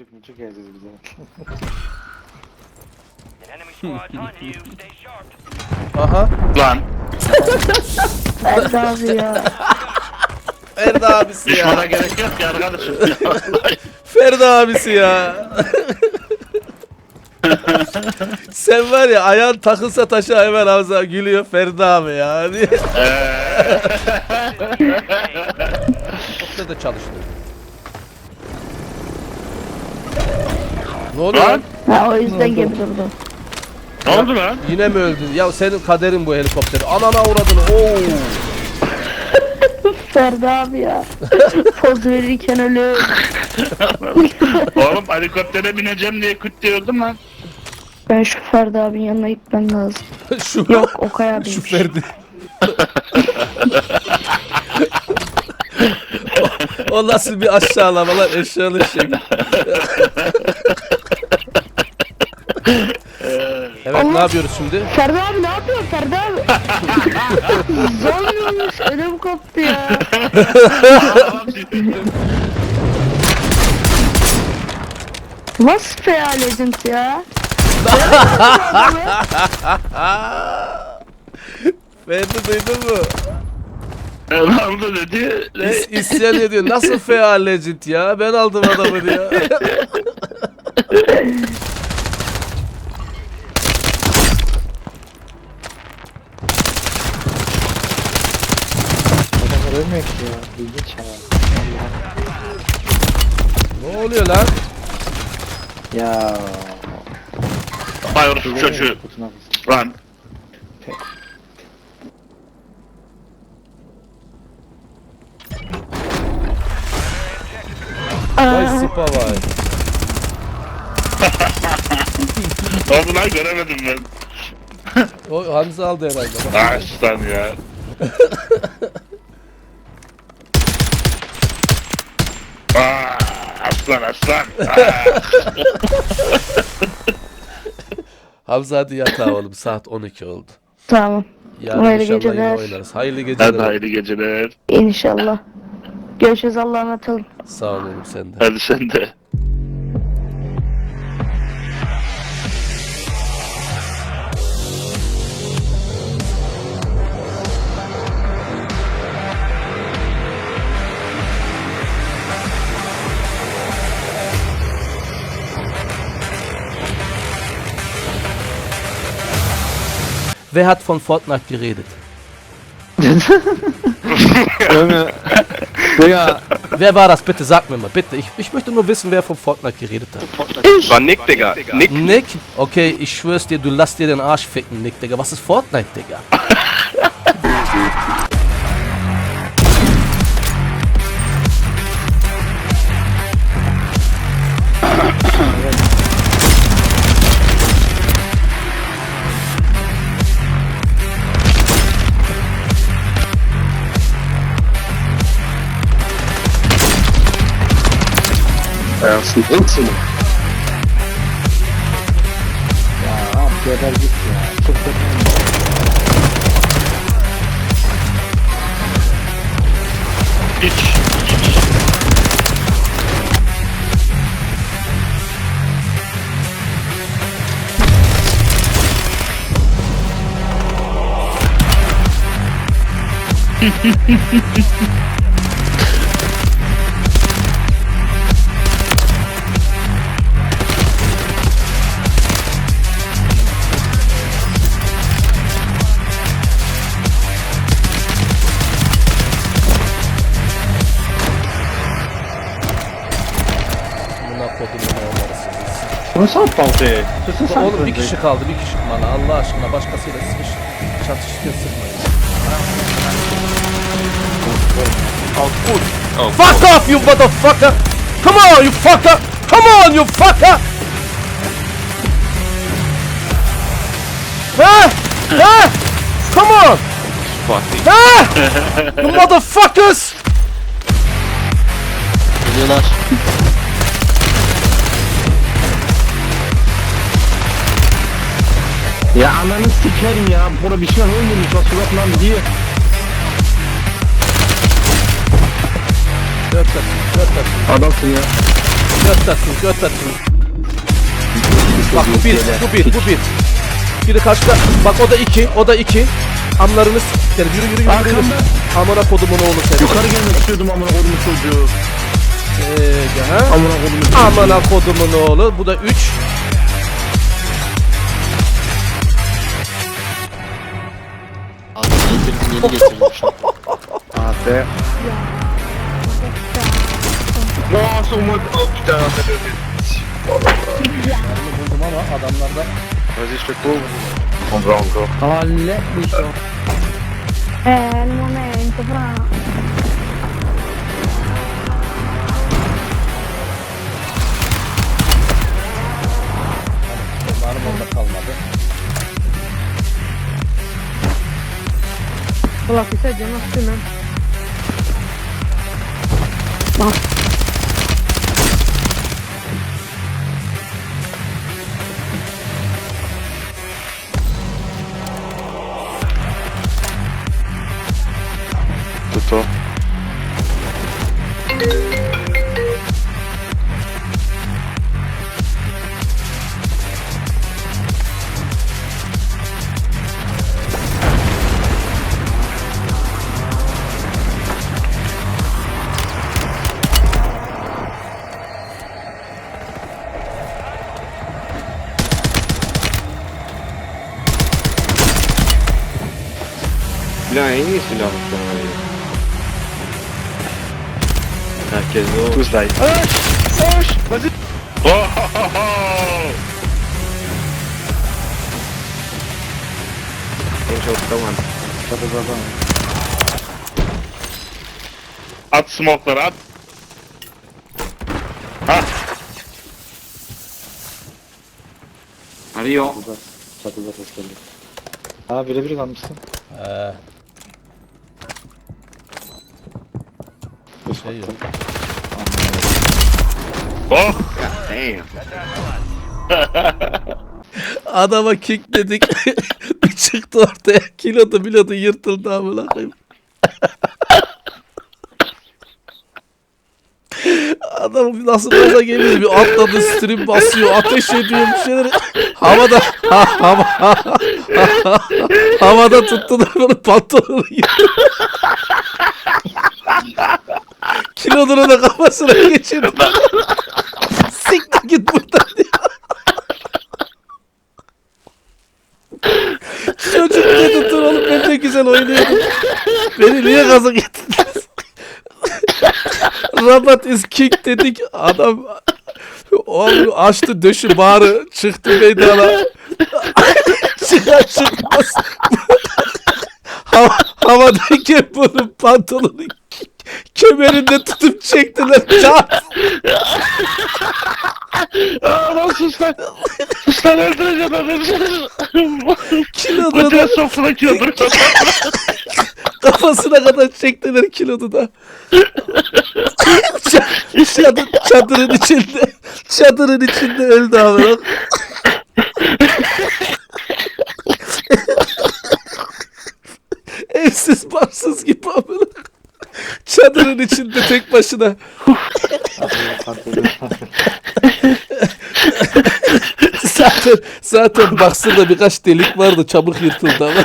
Mucuk mucuk geleceğiz bize. Enemy squad's hunting you. Stay sharp. Aha. Lan Ferdi abi ya. Ferdi abisi düşmana ya. gerek yok ki arkadaşım. Ferdi abisi ya. Sen var ya ayağın takılsa taşa hemen Hamza gülüyor Ferdi abi ya. diye. Çok da çalıştı. Ne oluyor lan? Ha o yüzden gemi durdu. ne oldu lan? Yine mi öldün? Ya senin kaderin bu helikopteri. Anana uğradın. Oo. Ferdi abi ya. Poz verirken öyle. Oğlum helikoptere bineceğim diye küt diye öldüm lan. Ben şu Ferdi abinin yanına gitmem lazım. Şu Yok Okay Şu abiymiş. Ferdi. o, o nasıl bir aşağılama lan eşyalı şey. evet ne yapıyoruz şimdi? Ferdi abi ne yapıyor Ferdi abi? Zombimiş ödüm koptu ya. Nasıl FA Legend ya? Ferdi duydun mu? oldu dedi. Ne? İs, isyan ediyor. Nasıl FA Legend ya? Ben aldım adamı diyor. Adam ölmüyor ki ya. İlginç ya. ne oluyor lan? Ya. Ay orası çocuğu. Lan. Vay Aa, sıpa vay. Ne oldu lan göremedim ben. O Hamza aldı herhalde. Aslan ya. Aa, aslan aslan. Aa. Hamza hadi yatağa oğlum. Saat 12 oldu. tamam. Yarın Hayırlı inşallah yine geceler. oynarız. Hayırlı Hadi geceler. hayırlı geceler. İnşallah. Görüşürüz Allah'a emanet olun. Sağ ol oğlum sen de. Hadi sen de. Wer hat von Fortnite geredet? Junge. Digga. Wer war das? Bitte sag mir mal, bitte. Ich, ich möchte nur wissen, wer von Fortnite geredet hat. War Nick, Digga. Nick. Nick? Okay, ich schwör's dir, du lass dir den Arsch ficken, Nick, Digga. Was ist Fortnite, Digga? Ya abi geber git ya. Çok kötü. Hiç. Buna sal baltayı. Susun sen. Oğlum bir kişi kaldı, bir kişi bana. Allah aşkına başkasıyla sıkış. Çatışırken sıkmayın. Fuck off you motherfucker! Come on you fucker! Come on you fucker! Ha? Ha? Come on! Ha? You motherfuckers! Geliyorlar. Ya ananı sikerim ya. Bura bir şey. Nasıl yok lan diye. Dört dakika, dört dakika. Adamsın ya. Göt atın, göt atın. Bak bu bir, bu bir, bu bir. Biri kaçta? Bak o da iki, o da iki. Amlarını. Yürü yürü yürü. yürü. Arkamda. Amına kodumun oğlu seni. Yukarı gelmek istiyordum amına kodumun çocuğu. Ee, ha? Amına kodumun çocuğu. Amına kodumun oğlu. Bu da üç. Ah, terre. Non sur moi. Oh putain, ça devait. adamlarda. Vas-y, je te couvre. On va encore. Oh, les méchants. Eh, il momento, bravo. Ulan bir şey demezsin ha. Silah en iyi silah muhtemelen. Herkes de o. Tuzlay. En çok tamam. At smoke'ları at. Ha. Arıyor. Ha birebir kalmışsın. Ee. Şey yok. Oh. Adama kick dedik. bir çıktı ortaya. Kilodu milodu yırtıldı amına koyayım. Adam nasıl gaza geliyor bir atladı stream basıyor ateş ediyor bir şeyler havada ha, hava, havada tuttu da böyle pantolonu yırttı. Kilodunu da kafasına geçirdi. Siktir git buradan diyor. Çocuk dedi dur oğlum ben de güzel oynuyordum. Beni niye gaza getirdiniz? Robot is kick dedik. Adam o an açtı döşü bağrı çıktı meydana. Çıkar çıkmaz. Hava, havadayken bunun pantolonu kemerinde tutup çektiler. Çat. Aa lan sus lan. Sus lan öldüreceğim adamı. Kilodu Kutuya da kilodur. kafasına kadar çektiler kilodu da. Ç- Çadır, çadırın içinde çadırın içinde öldü abi. Evsiz barsız gibi abi. Çadırın içinde tek başına. zaten zaten baksırda birkaç delik vardı çabuk yırtıldı ama.